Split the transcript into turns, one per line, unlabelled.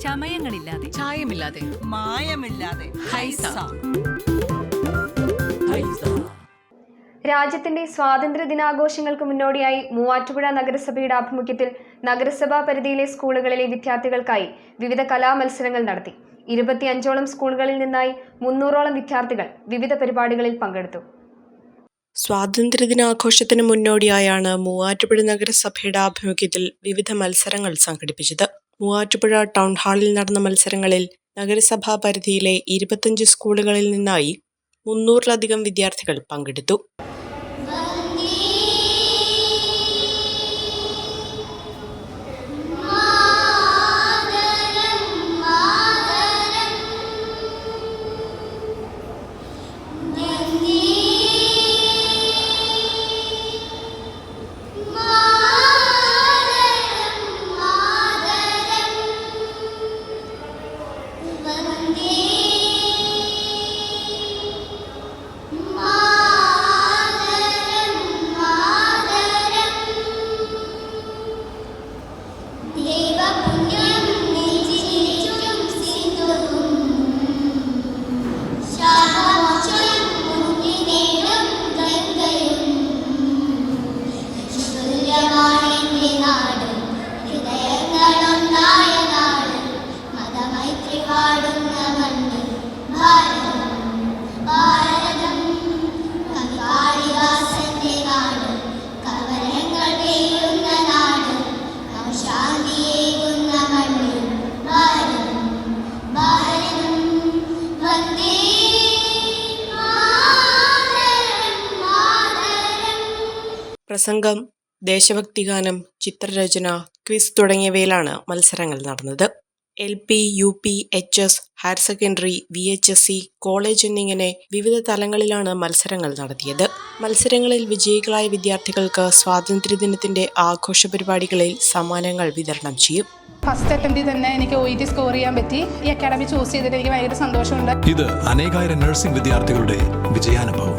ചമയങ്ങളില്ലാതെ.
ചായമില്ലാതെ.
മായമില്ലാതെ.
ഹൈസ.
രാജ്യത്തിന്റെ സ്വാതന്ത്ര്യ ദിനാഘോഷങ്ങൾക്ക് മുന്നോടിയായി മൂവാറ്റുപുഴ നഗരസഭയുടെ ആഭിമുഖ്യത്തിൽ നഗരസഭാ പരിധിയിലെ സ്കൂളുകളിലെ വിദ്യാർത്ഥികൾക്കായി വിവിധ കലാമത്സരങ്ങൾ നടത്തി. ഇരുപത്തിയഞ്ചോളം സ്കൂളുകളിൽ നിന്നായി മുന്നൂറോളം വിദ്യാർത്ഥികൾ വിവിധ പരിപാടികളിൽ പങ്കെടുത്തു.
സ്വാതന്ത്ര്യദിനാഘോഷത്തിന് മുന്നോടിയായാണ് മൂവാറ്റുപുഴ നഗരസഭയുടെ ആഭിമുഖ്യത്തിൽ വിവിധ മത്സരങ്ങൾ സംഘടിപ്പിച്ചത്. മൂവാറ്റുപുഴ ടൗൺ ഹാളിൽ നടന്ന മത്സരങ്ങളിൽ നഗരസഭാ പരിധിയിലെ ഇരുപത്തഞ്ച് സ്കൂളുകളിൽ നിന്നായി മുന്നൂറിലധികം വിദ്യാർത്ഥികൾ പങ്കെടുത്തു. പ്രസംഗം ദേശഭക്തിഗാനം ചിത്രരചന ക്വിസ് തുടങ്ങിയവയിലാണ് മത്സരങ്ങൾ നടന്നത്. L P U P H S higher secondary V H S C college എന്നിങ്ങനെ വിവിധ തലങ്ങളിലാണ് മത്സരങ്ങൾ നടത്തിയത്. മത്സരങ്ങളിൽ വിജയികളായ വിദ്യാർത്ഥികൾക്ക് സ്വാതന്ത്ര്യദിനത്തിന്റെ ആഘോഷ പരിപാടികളിൽ സമ്മാനങ്ങൾ വിതരണം ചെയ്യും.
ഫസ്റ്റ് അറ്റംപ്റ്റിൽ തന്നെ എനിക്ക് ഒ ഇ ടി സ്കോർ ചെയ്യാൻ പറ്റി. ഈ അക്കാഡമി ചൂസ് ചെയ്തിട്ട് എനിക്ക് ഭയങ്കര സന്തോഷമുണ്ട്.
ഇത് അനേകായിരം നഴ്സിംഗ് വിദ്യാർത്ഥികളുടെ വിജയാനുഭവം.